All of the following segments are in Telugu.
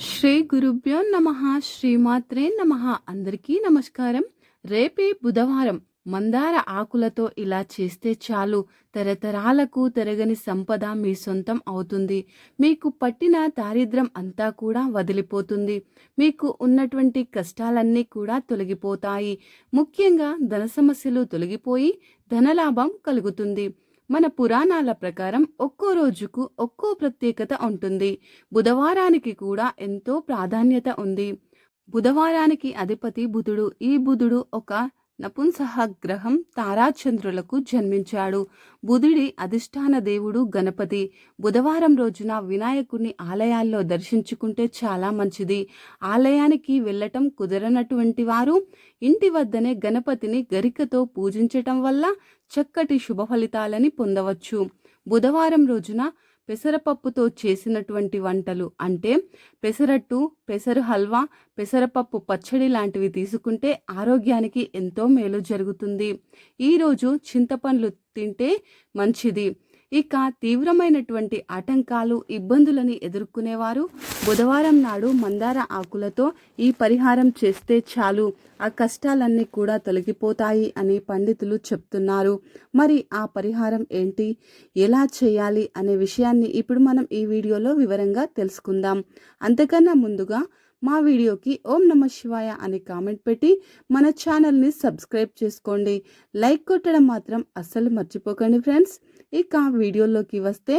శ్రీ గురుభ్యో నమ శ్రీమాత్రే నమ. అందరికీ నమస్కారం. రేపే బుధవారం మందార ఆకులతో ఇలా చేస్తే చాలు. తరతరాలకు తరగని సంపద మీ సొంతం అవుతుంది. మీకు పట్టిన దారిద్రం అంతా కూడా వదిలిపోతుంది. మీకు ఉన్నటువంటి కష్టాలన్నీ కూడా తొలగిపోతాయి. ముఖ్యంగా ధన సమస్యలు తొలగిపోయి ధనలాభం కలుగుతుంది. మన పురాణాల ప్రకారం ఒక్కో రోజుకు ఒక్కో ప్రత్యేకత ఉంటుంది. బుధవారానికి కూడా ఎంతో ప్రాధాన్యత ఉంది. బుధవారానికి అధిపతి బుధుడు. ఈ బుధుడు ఒక నపుంసహ గ్రహం తారాచంద్రులకు జన్మించాడు. బుధుడి అధిష్టాన దేవుడు గణపతి. బుధవారం రోజున వినాయకుడిని ఆలయాల్లో దర్శించుకుంటే చాలా మంచిది. ఆలయానికి వెళ్ళటం కుదరనటువంటి వారు ఇంటి వద్దనే గణపతిని గరికతో పూజించటం వల్ల చక్కటి శుభ ఫలితాలని పొందవచ్చు. బుధవారం రోజున పెసరపప్పుతో చేసినటువంటి వంటలు అంటే పెసరట్టు పెసరు హల్వా పెసరపప్పు పచ్చడి లాంటివి తీసుకుంటే ఆరోగ్యానికి ఎంతో మేలు జరుగుతుంది. ఈరోజు చింతపండ్లు తింటే మంచిది. ఇక తీవ్రమైనటువంటి ఆటంకాలు ఇబ్బందులని ఎదుర్కొనేవారు. బుధవారం నాడు మందార ఆకులతో ఈ పరిహారం చేస్తే చాలు. ఆ కష్టాలన్నీ కూడా తొలగిపోతాయి అని పండితులు చెప్తున్నారు. మరి ఆ పరిహారం ఏంటి? ఎలా చేయాలి అనే విషయాన్ని ఇప్పుడు మనం ఈ వీడియోలో వివరంగా తెలుసుకుందాం. అంతకన్నా ముందుగా మా వీడియోకి ఓం నమ శివాయ అని కామెంట్ పెట్టి మన ఛానల్ని సబ్స్క్రైబ్ చేసుకోండి. లైక్ కొట్టడం మాత్రం అస్సలు మర్చిపోకండి ఫ్రెండ్స్. ఇక వీడియోలోకి వస్తే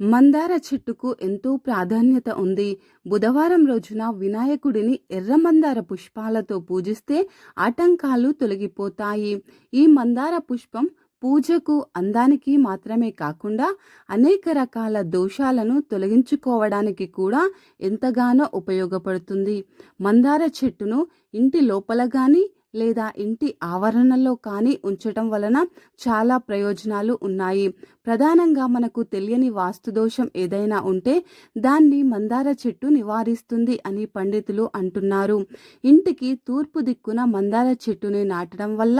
మందార చెట్టుకు ఎంతో ప్రాధాన్యత ఉంది. బుధవారం రోజున వినాయకుడిని ఎర్ర మందార పుష్పాలతో పూజిస్తే ఆటంకాలు తొలగిపోతాయి. ఈ మందార పుష్పం పూజకు అందానికి మాత్రమే కాకుండా అనేక రకాల దోషాలను తొలగించుకోవడానికి కూడా ఎంతగానో ఉపయోగపడుతుంది. మందార చెట్టును ఇంటి లోపల కానీ లేదా ఇంటి ఆవరణలో కానీ ఉంచటం వలన చాలా ప్రయోజనాలు ఉన్నాయి. ప్రధానంగా మనకు తెలియని వాస్తుదోషం ఏదైనా ఉంటే దాన్ని మందార చెట్టు నివారిస్తుంది అని పండితులు అంటున్నారు. ఇంటికి తూర్పు దిక్కున మందార చెట్టుని నాటడం వల్ల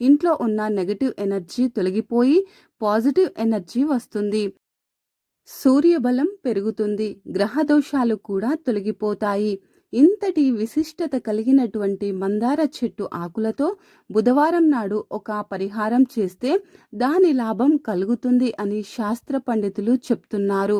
ఇంట్లో ఉన్న నెగటివ్ ఎనర్జీ తొలగిపోయి పాజిటివ్ ఎనర్జీ వస్తుంది. సూర్యబలం పెరుగుతుంది. గ్రహ దోషాలు కూడా తొలగిపోతాయి. ఇంతటి విశిష్టత కలిగినటువంటి మందార చెట్టు ఆకులతో బుధవారం నాడు ఒక పరిహారం చేస్తే దాని లాభం కలుగుతుంది అని శాస్త్ర పండితులు చెప్తున్నారు.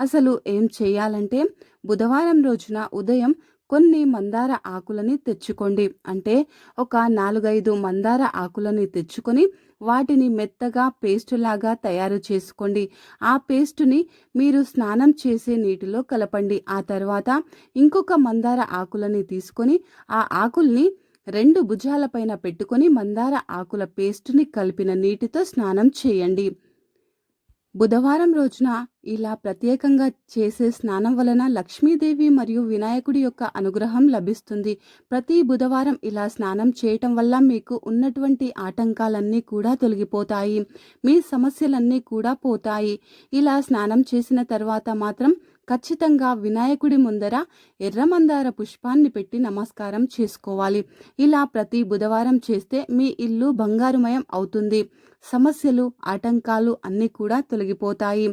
అసలు ఏం చేయాలంటే బుధవారం రోజున ఉదయం కొన్ని మందార ఆకులని తెచ్చుకోండి. అంటే ఒక నాలుగైదు మందార ఆకులని తెచ్చుకొని వాటిని మెత్తగా పేస్టులాగా తయారు చేసుకోండి. ఆ పేస్టుని మీరు స్నానం చేసే నీటిలో కలపండి. ఆ తర్వాత ఇంకొక మందార ఆకులని తీసుకొని ఆ ఆకుల్ని రెండు భుజాలపైన పెట్టుకొని మందార ఆకుల పేస్టుని కలిపిన నీటితో స్నానం చేయండి. బుధవారం రోజున ఇలా ప్రత్యేకంగా చేసే స్నానం వలన లక్ష్మీదేవి మరియు వినాయకుడి యొక్క అనుగ్రహం లభిస్తుంది. ప్రతి బుధవారం ఇలా స్నానం చేయటం వల్ల మీకు ఉన్నటువంటి ఆటంకాలన్నీ కూడా తొలగిపోతాయి. మీ సమస్యలన్నీ కూడా పోతాయి. ఇలా స్నానం చేసిన తర్వాత మాత్రం ఖచ్చితంగా వినాయకుడి ముందర ఎర్రమందార పుష్పాన్ని పెట్టి నమస్కారం చేసుకోవాలి. ఇలా ప్రతి బుధవారం చేస్తే మీ ఇల్లు బంగారుమయం అవుతుంది. సమస్యలు ఆటంకాలు అన్నీ కూడా తొలగిపోతాయి.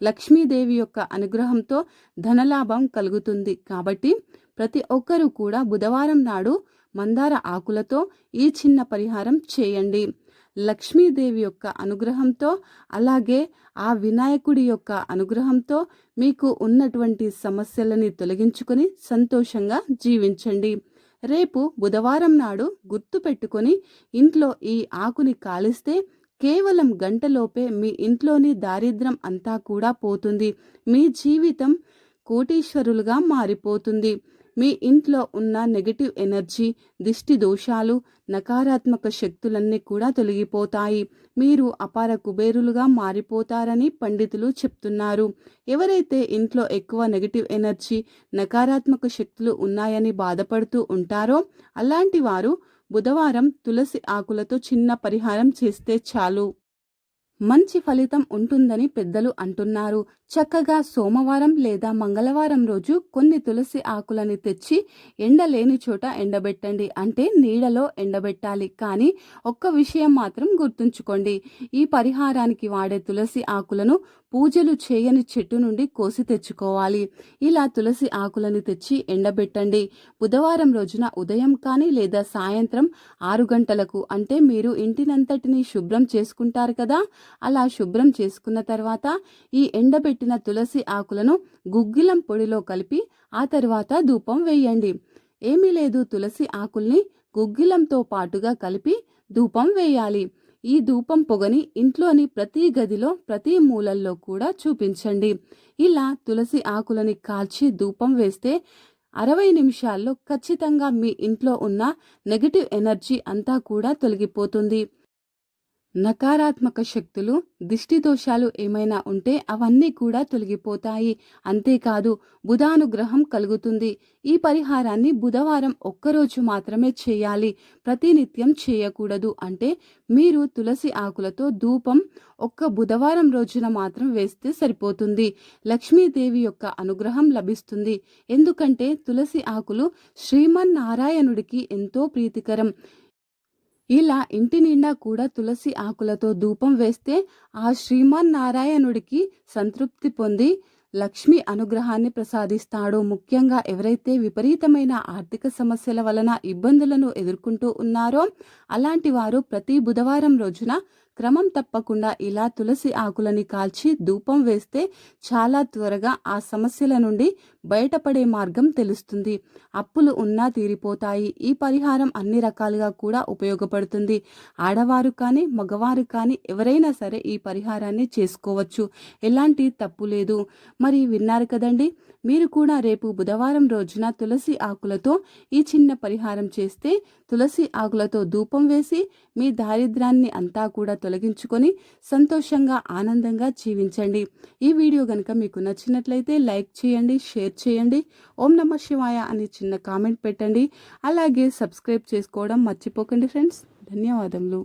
లక్ష్మీదేవి యొక్క అనుగ్రహంతో ధనలాభం కలుగుతుంది కాబట్టి ప్రతి ఒక్కరూ కూడా బుధవారం నాడు మందార ఆకులతో ఈ చిన్న పరిహారం చేయండి. లక్ష్మీదేవి యొక్క అనుగ్రహంతో అలాగే ఆ వినాయకుడి యొక్క అనుగ్రహంతో మీకు ఉన్నటువంటి సమస్యలని తొలగించుకొని సంతోషంగా జీవించండి. రేపు బుధవారం నాడు గుర్తు పెట్టుకొని ఇంట్లో ఈ ఆకుని కాలిస్తే కేవలం గంటలోపే మీ ఇంట్లోని దారిద్రం అంతా కూడా పోతుంది. మీ జీవితం కోటీశ్వరులుగా మారిపోతుంది. మీ ఇంట్లో ఉన్న నెగటివ్ ఎనర్జీ దిష్టి దోషాలు నకారాత్మక శక్తులన్నీ కూడా తొలగిపోతాయి. మీరు అపార కుబేరులుగా మారిపోతారని పండితులు చెప్తున్నారు. ఎవరైతే ఇంట్లో ఎక్కువ నెగటివ్ ఎనర్జీ నకారాత్మక శక్తులు ఉన్నాయని బాధపడుతూ ఉంటారో అలాంటి వారు బుధవారం తులసి ఆకులతో చిన్న పరిహారం చేస్తే చాలు. మంచి ఫలితం ఉంటుందని పెద్దలు అంటున్నారు. చక్కగా సోమవారం లేదా మంగళవారం రోజు కొన్ని తులసి ఆకులని తెచ్చి ఎండ లేని చోట ఎండబెట్టండి. అంటే నీడలో ఎండబెట్టాలి. కానీ ఒక్క విషయం మాత్రం గుర్తుంచుకోండి. ఈ పరిహారానికి వాడే తులసి ఆకులను పూజలు చేయని చెట్టు నుండి కోసి తెచ్చుకోవాలి. ఇలా తులసి ఆకులను తెచ్చి ఎండబెట్టండి. బుధవారం రోజున ఉదయం కానీ లేదా సాయంత్రం ఆరు గంటలకు అంటే మీరు ఇంటినంతటిని శుభ్రం చేసుకుంటారు కదా? అలా శుభ్రం చేసుకున్న తర్వాత ఈ ఎండబెట్టిన తులసి ఆకులను గుగ్గిలం పొడిలో కలిపి ఆ తర్వాత ధూపం వేయండి. ఏమీ లేదు తులసి ఆకుల్ని గుగ్గిలంతో పాటుగా కలిపి ధూపం వేయాలి. ఈ ధూపం పొగని ఇంట్లోని ప్రతి గదిలో ప్రతి మూలల్లో కూడా చూపించండి. ఇలా తులసి ఆకులని కాల్చి ధూపం వేస్తే అరవై నిమిషాల్లో ఖచ్చితంగా మీ ఇంట్లో ఉన్న నెగటివ్ ఎనర్జీ అంతా కూడా తొలగిపోతుంది. నకారాత్మక శక్తులు దిష్టి దోషాలు ఏమైనా ఉంటే అవన్నీ కూడా తొలగిపోతాయి. అంతేకాదు బుధానుగ్రహం కలుగుతుంది. ఈ పరిహారాన్ని బుధవారం ఒక్కరోజు మాత్రమే చేయాలి. ప్రతినిత్యం చేయకూడదు. అంటే మీరు తులసి ఆకులతో ధూపం ఒక్క బుధవారం రోజున మాత్రం వేస్తే సరిపోతుంది. లక్ష్మీదేవి యొక్క అనుగ్రహం లభిస్తుంది. ఎందుకంటే తులసి ఆకులు శ్రీమన్నారాయణుడికి ఎంతో ప్రీతికరం. ఇలా ఇంటి నిండా కూడా తులసి ఆకులతో ధూపం వేస్తే ఆ శ్రీమన్నారాయణుడికి సంతృప్తి పొంది లక్ష్మి అనుగ్రహాన్ని ప్రసాదిస్తాడు. ముఖ్యంగా ఎవరైతే విపరీతమైన ఆర్థిక సమస్యల వలన ఇబ్బందులను ఎదుర్కొంటూ ఉన్నారో అలాంటి వారు ప్రతి బుధవారం రోజున క్రమం తప్పకుండా ఇలా తులసి ఆకులని కాల్చి ధూపం వేస్తే చాలా త్వరగా ఆ సమస్యల నుండి బయటపడే మార్గం తెలుస్తుంది. అప్పులు ఉన్నా తీరిపోతాయి. ఈ పరిహారం అన్ని రకాలుగా కూడా ఉపయోగపడుతుంది. ఆడవారు కానీ మగవారు కానీ ఎవరైనా సరే ఈ పరిహారాన్ని చేసుకోవచ్చు. ఎలాంటి తప్పు లేదు. మరి విన్నారు కదండి? మీరు కూడా రేపు బుధవారం రోజున తులసి ఆకులతో ఈ చిన్న పరిహారం చేస్తే తులసి ఆకులతో ధూపం వేసి మీ దారిద్రాన్ని అంతా కూడా తొలగించుకొని సంతోషంగా ఆనందంగా జీవించండి. ఈ వీడియో కనుక మీకు నచ్చినట్లయితే లైక్ చేయండి షేర్ చేయండి. ఓం నమ శివాయ అని చిన్న కామెంట్ పెట్టండి. అలాగే సబ్స్క్రైబ్ చేసుకోవడం మర్చిపోకండి ఫ్రెండ్స్. ధన్యవాదములు.